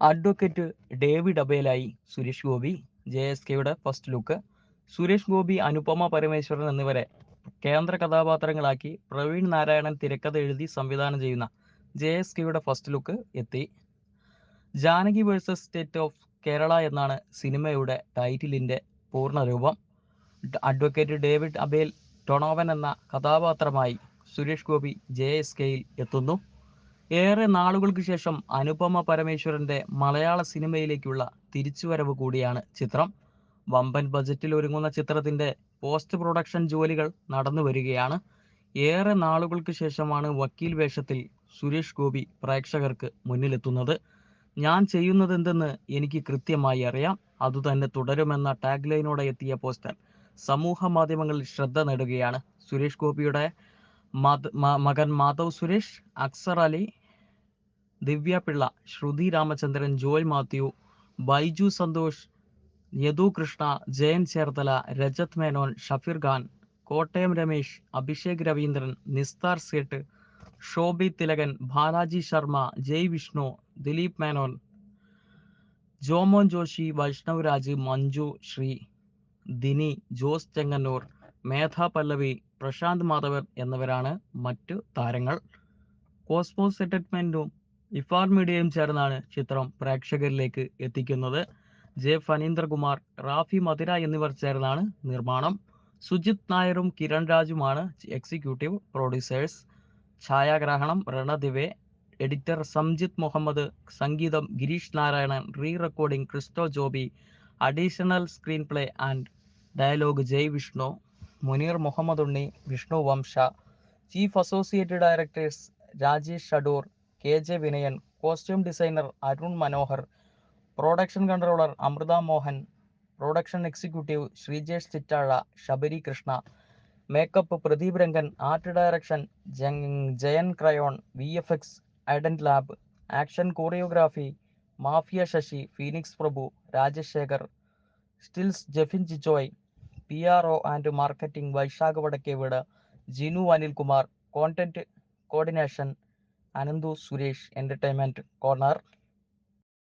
Advocate David അബേലായി Suresh Gopi J S കെയുടെ first look. Suresh Gopi Anupama Parameswaran എന്നിവരെ കേന്ദ്ര കഥാപാത്രങ്ങളാക്കി പ്രവീൺ നാരായണൻ തിരക്കഥ എഴുതി സംവിധാനം ചെയ്യുന്ന ജെ എസ് കെയുടെ ഫസ്റ്റ് ലുക്ക് എത്തി. Janaki versus state of Kerala എന്നാണ് സിനിമയുടെ ടൈറ്റിലിന്റെ പൂർണരൂപം. അഡ്വക്കേറ്റ് ഡേവിഡ് അബേൽ ടൊണോവൻ എന്ന കഥാപാത്രമായി സുരേഷ് ഗോപി ജെ എസ് കെയിൽ എത്തുന്നു. ഏറെ നാളുകൾക്ക് ശേഷം അനുപമ പരമേശ്വരന്റെ മലയാള സിനിമയിലേക്കുള്ള തിരിച്ചുവരവ് കൂടിയാണ് ചിത്രം. വമ്പൻ ബജറ്റിൽ ഒരുങ്ങുന്ന ചിത്രത്തിന്റെ പോസ്റ്റ് പ്രൊഡക്ഷൻ ജോലികൾ നടന്നു വരികയാണ്. ഏറെ നാളുകൾക്ക് ശേഷമാണ് വക്കീൽ വേഷത്തിൽ സുരേഷ് ഗോപി പ്രേക്ഷകർക്ക് മുന്നിലെത്തുന്നത്. ഞാൻ ചെയ്യുന്നത് എന്തെന്ന് എനിക്ക് കൃത്യമായി അറിയാം. അതുതന്നെ തുടരുമെന്ന ടാഗ് ലൈനോടെ എത്തിയ പോസ്റ്റർ സമൂഹ മാധ്യമങ്ങളിൽ ശ്രദ്ധ നേടുകയാണ് സുരേഷ് ഗോപിയുടെ മകൻ മാധവ് സുരേഷ് അക്സർ അലി ദിവ്യ പിള്ള ശ്രുതി രാമചന്ദ്രൻ ജോയ് മാത്യു ബൈജു സന്തോഷ് യദു കൃഷ്ണ ജയൻ ചേർത്തല രജത് മേനോൻ ഷഫീർ ഖാൻ കോട്ടയം രമേശ് അഭിഷേക് രവീന്ദ്രൻ നിസ്താർ സേട്ട് ഷോബി തിലകൻ ബാലാജി ശർമ്മ ജയ് വിഷ്ണു ദിലീപ് മേനോൻ ജോമോൻ ജോഷി വൈഷ്ണവ് മഞ്ജു ശ്രീ ദിനി ജോസ് ചെങ്ങന്നൂർ മേധ പല്ലവി പ്രശാന്ത് മാധവർ എന്നിവരാണ് മറ്റു താരങ്ങൾ. കോസ്മോസ് എന്റർടൈൻമെന്റും ഇഫാർ മീഡിയയും ചേർന്നാണ് ചിത്രം പ്രേക്ഷകരിലേക്ക് എത്തിക്കുന്നത്. ജെ. ഫനീന്ദ്രകുമാർ റാഫി മധുര എന്നിവർ ചേർന്നാണ് നിർമ്മാണം. സുജിത് നായരും കിരൺ രാജുമാണ് എക്സിക്യൂട്ടീവ് പ്രൊഡ്യൂസേഴ്സ് ഛായാഗ്രഹണം രണദിവെ എഡിറ്റർ സംജിത് മുഹമ്മദ് സംഗീതം Girish Narayanan rerecording Christo Joby additional screenplay and dialogue Jai Vishnu Muneer Muhammad Unni Vishnu Vamsha chief associate directors Rajesh Shadoor K J Vinayan costume designer Arun Manohar production controller Amrutha Mohan production executive Sreejesh Chittazha Sabari Krishna makeup Pradeep Rangan art direction Jayan Crayon V F X Ident lab action choreography Mafia Sasi Phoenix Prabhu Rajasekhar stills Jefin Jijoy P R O and marketing Vaishakh Vadakkeveed Jinu Anilkumar content coordination Ananthu Suresh entertainment corner